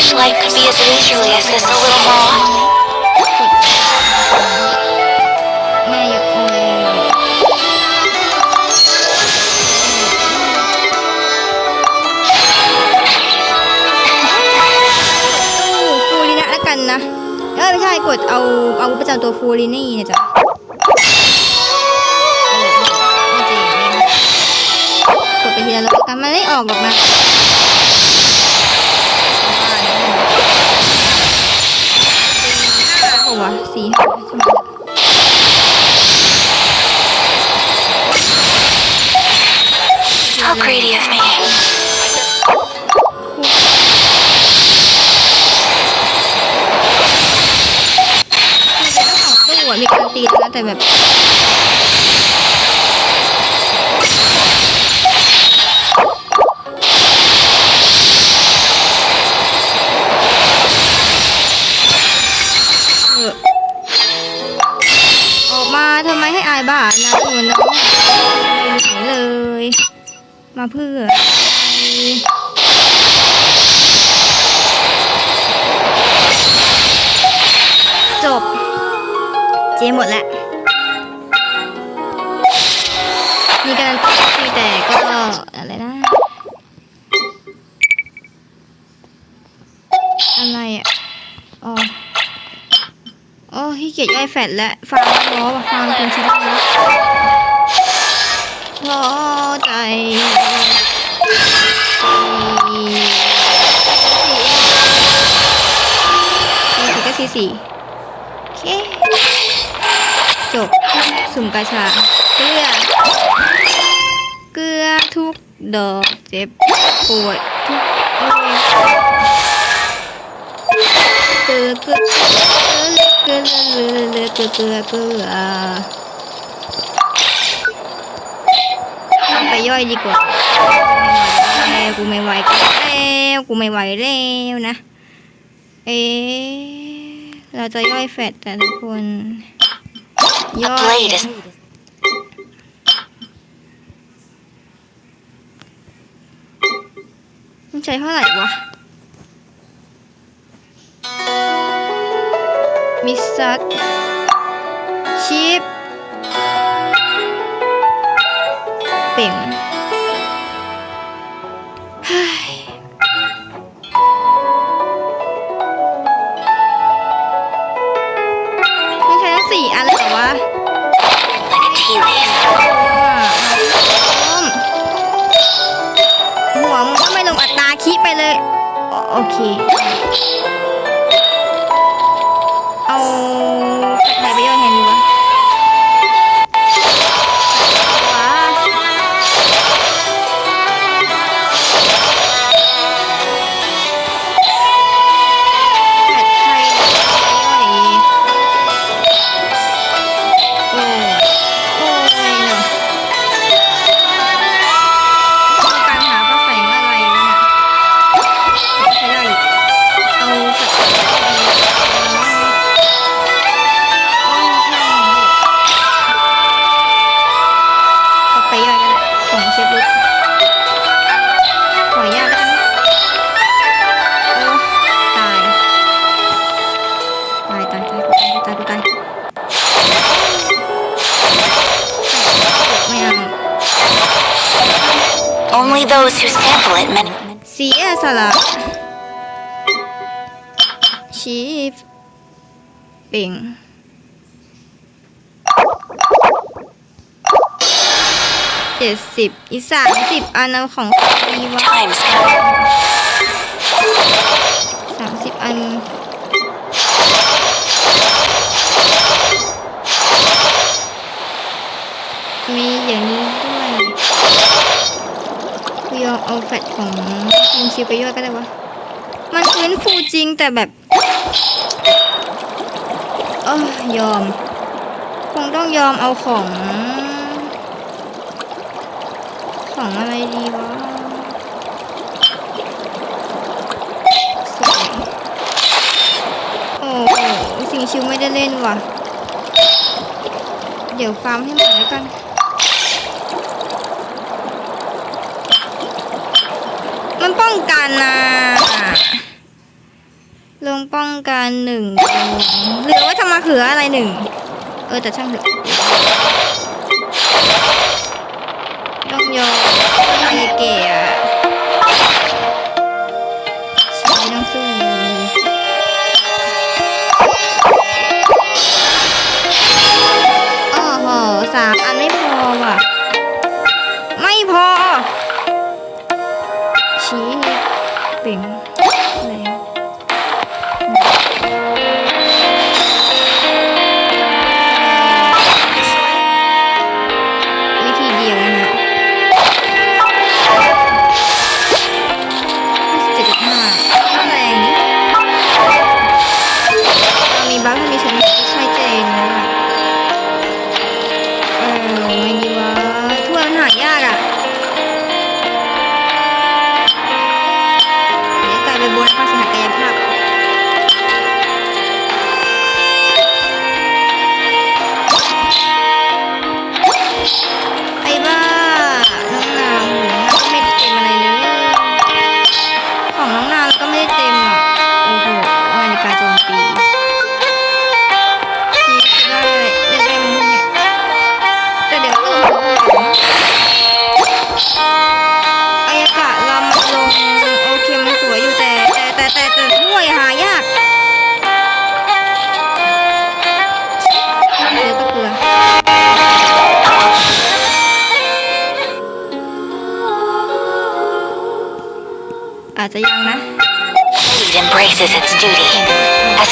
wish life could be as leisurely as this a little moth. แม่อยากโอ้ยตู้ฟูรินะแล้วกันนะ เออไม่ใช่กดเอาเอาประจำตัวฟูรินี่นี่ยจ้ะกดไปทีละรอบแล้วกันมันไม่ออกหรอกนะห้าหัว สีห้าใช่ไหม How greedy of me. ตู้อะมีการตีแล้วนะแต่แบบ ทำไมให้อายบ้านะเหมือนน้องหายเลย มาเพื่อจบ เจหมดแล้วมีการันตีแต่ก็อะไรนะ อะไรอะ อ๋อ โอ้ขี้เกียจย่อยแฟดแล้วฟังล้อว่ะฟังเป็นชิ้นแล้วล้อใจสี่สี่ก็สี่สี่โอเค จบ สุ่มกาชาเกลือ เกลือทุกดอกเจ็บปวดทุกเอเกลือเกลือ เกลือเลือเลือเลือเลือเลือไปย่อยดีกว่าแล้กูไม่ไหวแล้วกูไม่ไหวแล้วนะ เอ๊ะเราจะย่อยแฟตแต่ทุกคน ย่อยมันใช้เท่าไหร่วะ ซัตชิปเป่งเฮ้ยมันใช้ทั้งสี่อันเลยเหรอวะหัวมึงก็ไม่ลงอัตราคิไปเลย โอเค Only those who sample it men เสียสละชีฟเป่งเจ็ดสิบอีกสามสิบอันเอาของดีวะ times coming. สามสิบอันมีอย่างนี้ ด้วยอมเอาแฟตของยิงคิวไปย่อยก็ได้วะ มันฟื้นฟูจริงแต่แบบเออยอม คงต้องยอมเอาของ ของอะไรดีวะสวยโอ้สิ่งชิวไม่ได้เล่นว่ะ เดี๋ยวฟาร์มให้หมดแล้วกัน มันป้องกันนะลงป้องกันหนึ่งเหลือว่าทำมาเขืออะไรหนึ่ง เออแต่ช่างเถอะต้องยอมไอเกะใช้ต้องสู้โอ้โหสามอันไม่พอว่ะ 挺 Heat embraces its duty